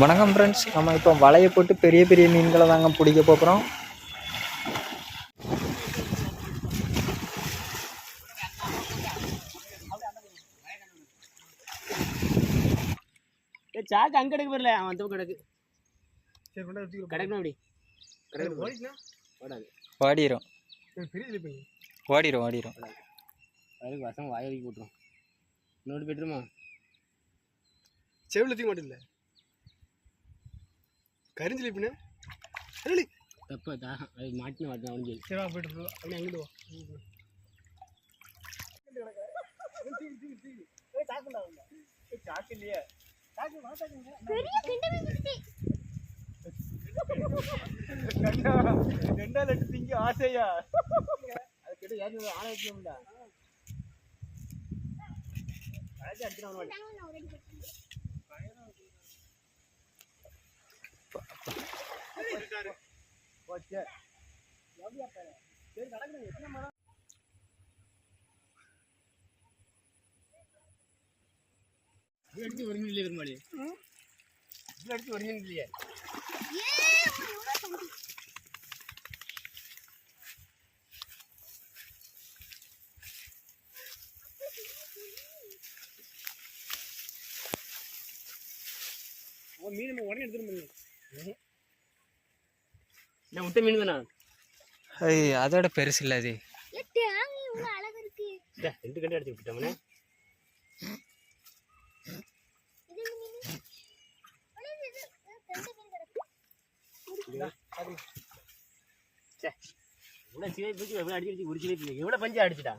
வணக்கம் ஃப்ரெண்ட்ஸ் நம்ம இப்போ வலையை போட்டு பெரிய பெரிய மீன்களை தாங்க பிடிக்க போகிறோம் ஏ சாக்கு அங்க கிடக்கு வரல அவன் அந்த கிடக்கு. சரி கொண்டா வச்சுக்கிறோம் கிடக்கணும் அப்படி இழுப்பீங்க ஓடிரும். ஓடிரும் அதுக்கு வசம் வாய வைக்க விட்டுரும் இன்னொரு போய்ட்டுருமா செவில தூக்க மாட்டில்ல. கரிஞ்சலிப்பின சரி தப்பா தா அது மாட்டின மாட்டின அவனுக்கு சரி வா போயிட்டு போ அப்படியே அங்கிட்டு வா. சாக்கு இல்லையே கண்டா ரெண்டா லட்டு திங்க ஆசையா? அது கிட்ட ஏற்று வச்சுக்கோம்டா அழைச்சி அடிச்சிடும் அவனோட போச்சே எடுத்து ஒரு மீன் இல்லையே பெருமாளி? அடிச்சு ஒரு இல்லையே? மீன் நம்ம உடனே எடுத்துட்டு போங்க நான் விட்ட மீன் தானா? அது அதோட பெருசு இல்லை அது இந்தா, ரெண்டு கண்டு அடிச்சு விட்டுட்டோம்னே இவ்வளோ சிலை பிடிச்சி எவ்வளோ அடிச்சு அடிச்சு சிலை பிடிச்சி எவ்வளோ பஞ்சு அடிச்சுட்டா?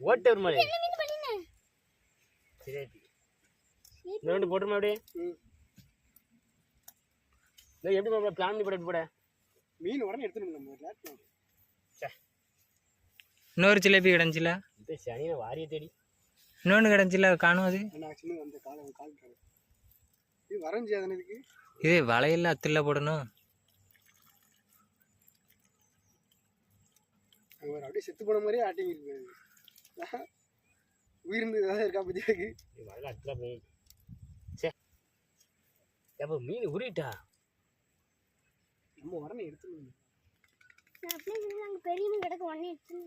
ஓட்ட ஒரு மாதிரி. சிலேபி இன்னொன்று போட்டுருமா அப்படியே? எப்படி போட பிளான் பண்ணி போட எப்படி போட? மீன் உடனே எடுத்துட்டு நம்ம பண்ணு. இன்னொரு ஜிலேபி கிடஞ்சில? சனியை வாரிய தேடி. இன்னொன்று கிடஞ்சில காணும் அது? அந்த காலை கால் இது வரைஞ்சியா தானே இதுக்கு? இது வலையில் அத்தில் போடணும். அப்படியே செத்து போன மாதிரியே ஆட்டிங் இருக்கு. உயிர்ந்து ஏதாவது இருக்கா பத்தியாக்கு அடுத்த போகும் சே அப்போ மீன் உருட்டா நம்ம உடனே எடுத்துட்டு பெரிய மீன் கிடக்கு உடனே எடுத்து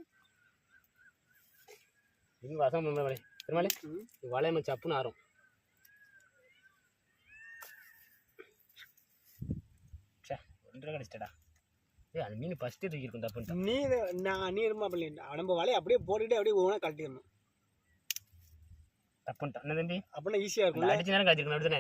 மீன் வாசம் பண்ண பெருமாளே ம். வளையம சப்புன்னு ஆறும். சே ஒன்றரை கிடச்சிட்டடா அந்த மீன் ஃபஸ்ட்டு தூக்கியிருக்கும் நீ இத- நான் நீ இருமா பண்ணி நம்ம வலையை அப்படியே போட்டுட்டு அப்படியே ஒவ்வொன்றா கழட்டிடணும். தப்புன்ட்டான் என்ன தம்பி? அப்படின்னா ஈஸியாக அந்த இருக்கும்ல? அடிச்சு நேரம் காய்ச்சிருக்கணும் அடுத்தனே